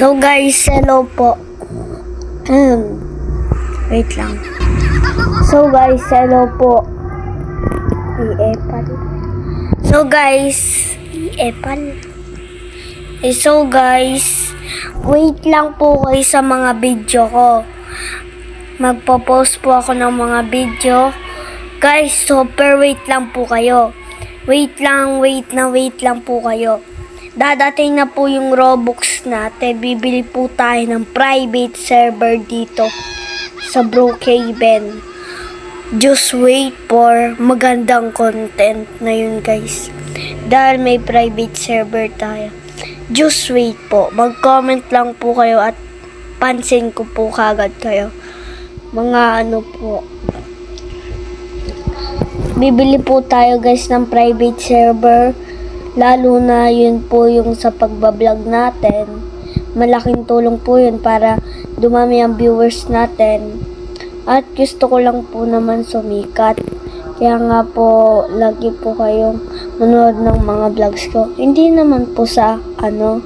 So guys, hello po. Hmm. Wait lang. So guys, hello po. I-epal. So guys, i-epal. Eh, so guys, wait lang po kayo sa mga video ko. Magpo-post po ako ng mga video. Guys, super wait lang po kayo. Wait lang, wait na wait lang po kayo. Dadating na po yung Robux natin. Bibili po tayo ng private server dito sa Brookhaven. Just wait for magandang content na yun guys. Dahil may private server tayo. Just wait po. Mag-comment lang po kayo at pansin ko po kagad kayo. Mga ano po. Bibili po tayo guys ng private server. Lalo na yun po yung sa pagbablog natin. Malaking tulong po yun para dumami ang viewers natin. At gusto ko lang po naman sumikat. Kaya nga po, lagi po kayong manood ng mga vlogs ko. Hindi naman po sa ano,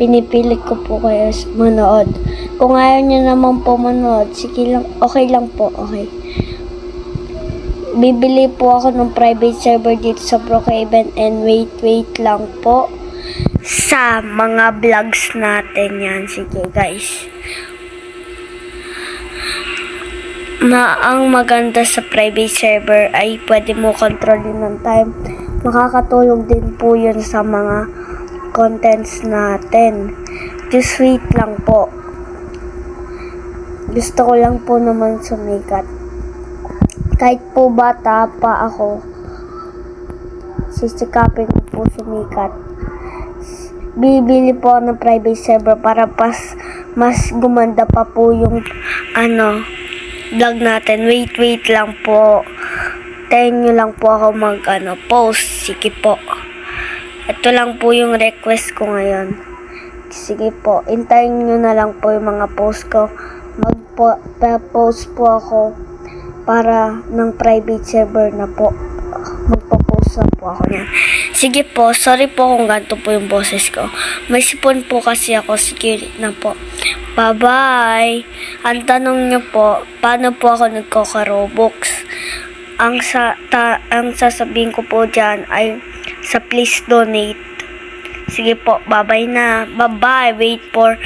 pinipilit ko po kayo manood. Kung ayaw nyo naman po manood, sige lang, okay lang po, okay. Bibili po ako ng private server dito sa Brookhaven and wait, wait lang po sa mga vlogs natin yan. Sige guys. Na ang maganda sa private server ay pwede mo kontrolin ng time. Makakatulong din po yun sa mga contents natin. Just wait lang po. Gusto ko lang po naman sumikat. Kahit po bata pa ako, sisikapin ko po sumikat. Bibili po ng private server para pas mas gumanda pa po yung ano vlog natin. Wait, wait lang po. Tayin nyo lang po ako mag ano, post. Sige po. Ito lang po yung request ko ngayon. Sige po. Intayin nyo na lang po yung mga post ko. Mag-post po ako para ng private server na po. Magpo-post na po ako niyan. Sige po, sorry po kung ganito po yung boses ko. May sipon po kasi ako. Sige na po. Bye-bye. Ang tanong niyo po, paano po ako nagkaka-robux? Ang, sa, ta, ang sasabihin ko po dyan ay sa please donate. Sige po, bye-bye na. Bye-bye. Wait for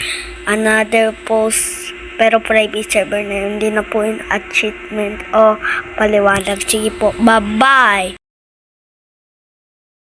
another post. Pero private server na yun. Hindi na po yung achievement o paliwanag. Sige po, bye-bye.